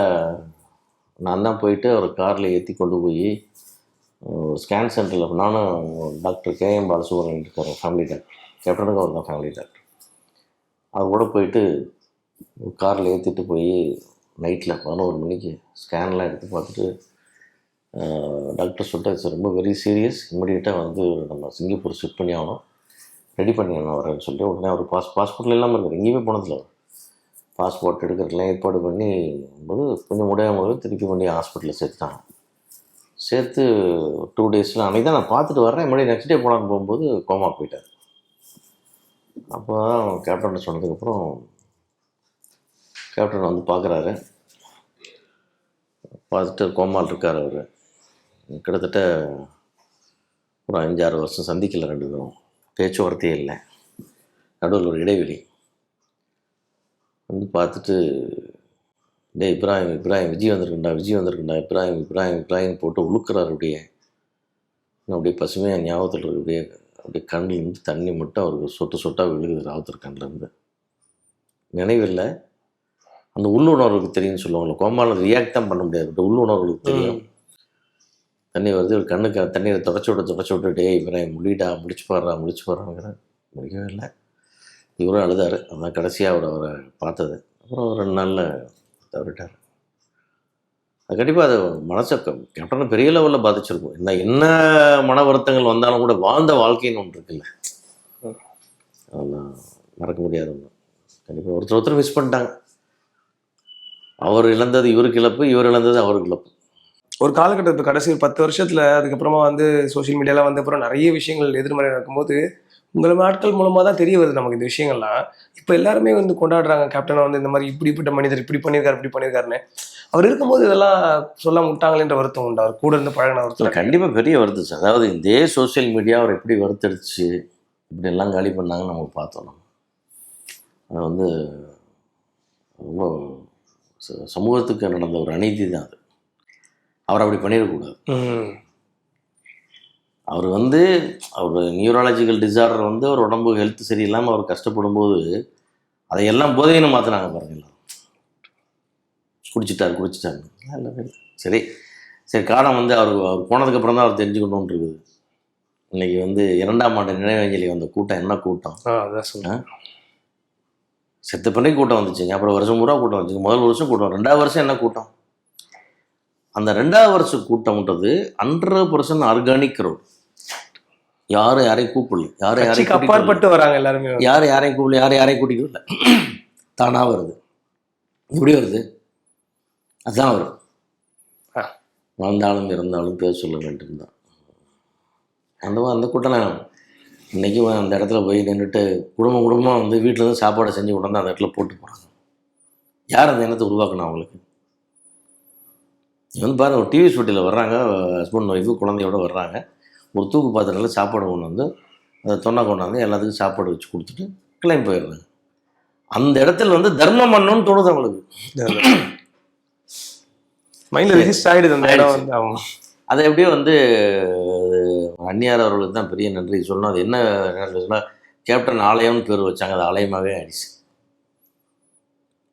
நான் தான் போயிட்டு அவர் காரில் ஏற்றி கொண்டு போய் ஸ்கேன் சென்டரில் நானும் டாக்டர் கேஎம் பாலசுப்ரமணியன் இருக்கார் ஃபேமிலி டாக்டர் கேப்டனுக்கு அவர் தான் ஃபேமிலி டாக்டர் அவர் கூட போயிட்டு காரில் ஏற்றிட்டு போய் நைட்டில் பதினோரு மணிக்கு ஸ்கேன்லாம் எடுத்து பார்த்துட்டு டாக்டர் சொல்லிட்டு இட்ஸ் ரொம்ப வெரி சீரியஸ் இமிடியேட்டாக வந்து நம்ம சிங்கப்பூர் ஷிஃப்ட் பண்ணி ஆகணும். ரெடி பண்ணிடணும் வரேன்னு சொல்லிட்டு உடனே அவர் பாஸ் பாஸ்போர்ட்டில் இல்லாமல் இருக்கார் எங்கேயுமே போனதில்ல பாஸ்போர்ட் எடுக்கிறதுலாம் ஏற்பாடு பண்ணி போது கொஞ்சம் முடியாமல் போது திருப்பி பண்ணி ஹாஸ்பிட்டலில் சேர்த்துட்டாங்க. சேர்த்து டூ டேஸில் அன்றைக்கி தான் நான் பார்த்துட்டு வரேன் மறுபடியும் நெக்ஸ்ட் டே போனான்னு போகும்போது கோமா போயிட்டார். அப்போ தான் கேப்டன் சொன்னதுக்கப்புறம் கேப்டன் வந்து பார்க்குறாரு. பார்த்துட்டு கோமால் இருக்கார் அவர். கிட்டத்தட்ட ஒரு அஞ்சாறு வருஷம் சந்திக்கல ரெண்டு பேரும். பேச்சுவார்த்தையே இல்லை. நடுவில் ஒரு இடைவெளி. வந்து பார்த்துட்டு டேய் இப்ராஹிம் இப்ராஹிம் விஜய் வந்திருக்குண்டா விஜய் வந்திருக்குண்டா இப்ராஹிம் இப்ராஹிம் இப்ராஹிம் போட்டு உழுக்கிறார் அப்படியே. அப்படியே பசுமையாக ஞாபகத்தில் இருக்கு அப்படியே அப்படி கண்ணில் இருந்து தண்ணி மட்டும் அவருக்கு சொட்டு சொட்டாக விழுகுது ராவத்தர் கண்ணிலேருந்து நினைவில்லை. அந்த உள்ளுணர்வுக்கு தெரியும்னு சொல்லுவாங்கல்ல கோமாவில் ரியாக்ட் தான் பண்ண முடியாது. பட் உள்ளுணர்வுக்கு தெரியும். தண்ணி வருது ஒரு கண்ணுக்கு தண்ணீரை தொடச்சி விட்டு தொடச்சி விட்டு டேய் இவரை முடிடா முடிச்சு பாடுறா முடிச்சு பாடுறாங்கிற முடிக்கவே இல்லை. இவரும் அழுதாரு. அதான் கடைசியாக அவர் அவரை பார்த்தது. அப்புறம் ரெண்டு நாளில் தவறிட்டார். அது கண்டிப்பாக அது மனசை கேப்டனை பெரிய லெவலில் பாதிச்சிருக்கும். என்ன என்ன மன வருத்தங்கள் வந்தாலும் கூட வாழ்ந்த வாழ்க்கைன்னு ஒன்று இருக்குல்ல. அதெல்லாம் மறக்க முடியாத ஒன்று கண்டிப்பாக ஒருத்தர் ஒருத்தர் மிஸ் பண்ணிட்டாங்க. அவர் இழந்தது இவருக்கு இழப்பு இவர் இழந்தது அவருக்கு இழப்பு ஒரு காலகட்டத்தில் கடைசி ஒரு பத்து வருஷத்துல அதுக்கப்புறமா வந்து சோஷியல் மீடியாலாம் வந்த அப்புறம் நிறைய விஷயங்கள் எதிர்மறை நடக்கும்போது உங்களை ஆட்கள் மூலமா தான் தெரிய வருது நமக்கு இந்த விஷயங்கள்லாம். இப்போ எல்லாருமே வந்து கொண்டாடுறாங்க கேப்டனை வந்து இந்த மாதிரி இப்படிப்பட்ட மனிதர் இப்படி பண்ணியிருக்காரு இப்படி பண்ணியிருக்காருன்னு. அவர் இருக்கும்போது இதெல்லாம் சொல்ல முட்டாங்களேன்ற வருத்தம் உண்டு. அவர் கூட இருந்து பழகின ஒருத்தர் கண்டிப்பாக பெரிய வருத்துச்சு அதாவது இதே சோஷியல் மீடியா அவர் எப்படி வருத்தடிச்சு இப்படி எல்லாம் காலி பண்ணாங்கன்னு நம்ம பார்த்தோம் நம்ம. அது வந்து ரொம்ப சமூகத்துக்கு நடந்த ஒரு அநீதி தான் அது. அவர் அப்படி பண்ணிடக்கூடாது. அவர் வந்து அவர் நியூரலாஜிக்கல் டிசார்டர் வந்து அவர் உடம்பு ஹெல்த் சரியில்லாமல் அவர் கஷ்டப்படும்போது அதையெல்லாம் போதையின்னு மாற்றினாங்க பாருங்க எல்லாரும். குடிச்சிட்டார் குடிச்சிட்டாரு. சரி. சரி காரணம் வந்து அவர் அவர் போனதுக்கப்புறம் தான் அவர் தெரிஞ்சுக்கணும்னு இருக்குது. இன்னைக்கு வந்து இரண்டாம் ஆண்டு நினைவஞ்சலி வந்த கூட்டம் என்ன கூட்டம்? செத்த பண்ணி கூட்டம் வந்துச்சுங்க. அப்புறம் வருஷம் பூரா கூட்டம் வந்துச்சுங்க முதல் வருஷம் கூட்டம். ரெண்டாவது வருஷம் என்ன கூட்டம்? அந்த ரெண்டாவது வருஷ கூட்டம்ன்றது ஹண்ட்ரட் பர்சன்ட் ஆர்கானிக் ரோட் யாரும் யாரையும் கூப்பிடல. யாரும் யாரையும். அப்பாற்பட்டு வராங்க எல்லாருமே. யார் யாரையும் கூப்பிடல யாரும் யாரையும் கூட்டிட்டு வரல. தானா வருது. எப்படி வருது? அதுதான் வரும் ஆ. வாழ்ந்தாலும் இறந்தாலும் பேர் சொல்ல வேண்டும் தான் அந்த அந்த கூட்டம் இன்றைக்கும் அந்த இடத்துல போய் நின்றுட்டு குடும்பம் குடும்பமாக வந்து வீட்டில் இருந்து சாப்பாடை செஞ்சு கொண்டாந்து அந்த இடத்துல போட்டு போகிறாங்க யார் அந்த எண்ணத்தை உருவாக்கணும் அவங்களுக்கு? வந்து பாருங்க ஒரு டிவி ஷூட்டில் வர்றாங்க ஹஸ்பண்ட் ஒய்ஃபு குழந்தையோட வர்றாங்க. ஒரு தூக்கு பாத்திரத்தில் சாப்பாடு கொண்டு வந்து அதை தொண்டை கொண்டாந்து எல்லாத்துக்கும் சாப்பாடு வச்சு கொடுத்துட்டு கிளம்பி போயிடுறாங்க. அந்த இடத்துல வந்து தர்மம் பண்ணணும்னு தோணுது அவங்களுக்கு. மைண்ட்ல ரெஜிஸ்டர் ஆயிடுது அந்த இடம் வந்து அவங்க. அதை எப்படியோ வந்து அந்நியார் அவர்களுக்கு தான் பெரிய நன்றி சொல்லணும். அது என்ன நன்றி சொன்னால் கேப்டன் ஆலயம்னு பேர் வச்சாங்க. அது ஆலயமாகவே ஆயிடுச்சு.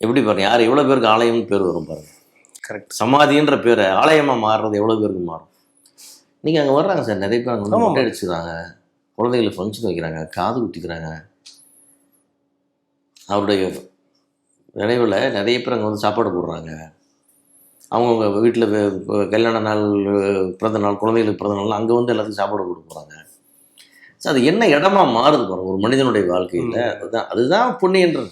எப்படி பாருங்க யார் எவ்வளோ பேருக்கு ஆலயம்னு பேர் வரும் பாருங்க. கரெக்ட் சமாதின்ற பேரை ஆலயமாக மாறுறது எவ்வளோ பேருக்கு மாறும்? நீங்கள் அங்கே வர்றாங்க சார். நிறைய பேர் அங்கே வந்து அடிச்சுக்கிறாங்க. குழந்தைகளுக்கு ஃபங்க்ஷன் வைக்கிறாங்க. காது குத்திக்கிறாங்க. அவருடைய நினைவில் நிறைய பேர் அங்கே வந்து சாப்பாடு போடுறாங்க. அவங்கவுங்க வீட்டில் கல்யாண நாள் பிறந்த நாள் குழந்தைகளுக்கு பிறந்த நாள் அங்கே வந்து எல்லாத்துக்கும் சாப்பாடு போட்டு போகிறாங்க ஸோ அது என்ன இடமா மாறுது பாருங்க ஒரு மனிதனுடைய வாழ்க்கையில். அதுதான் அதுதான் புண்ணியன்றது.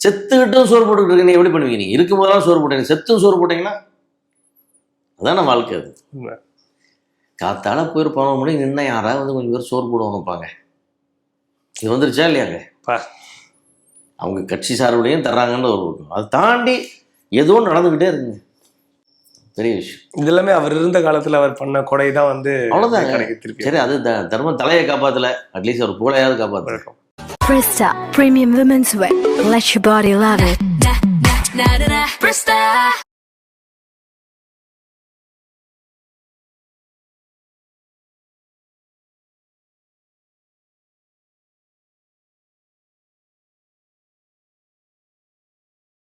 செத்துக்கிட்டும் சோறு போட்டுக்கிட்டு இருக்க நீ எப்படி பண்ணுவீங்க? நீங்கள் இருக்கும்போதெல்லாம் சோறு போட்டீங்க செத்தும் சோறு போட்டீங்கன்னா அதான வாழ்க்கை அது. காத்தால போயிரு பதினொரு மணிக்கு நின்னா யாராவது வந்து கொஞ்சம் பேர் சோறு போடுவாங்கப்பாங்க. இது வந்துருச்சா இல்லையாங்க? பா. அவங்க கட்சி சார்புலையும் தர்றாங்கன்னு ஒரு அதை தாண்டி ஏதோ நடந்துக்கிட்டே இருக்குங்க. பெரிய விஷயம். இது எல்லாமே அவர் இருந்த காலத்துல அவர் பண்ண கொடை தான் வந்து திருப்பி சரி அது த- தர்மம் தலையை காப்பாத்தல. அட்லீஸ்ட் ஒரு பூலையாவது காப்பாத்தல Presta Premium Women's Wear. Let your body love it.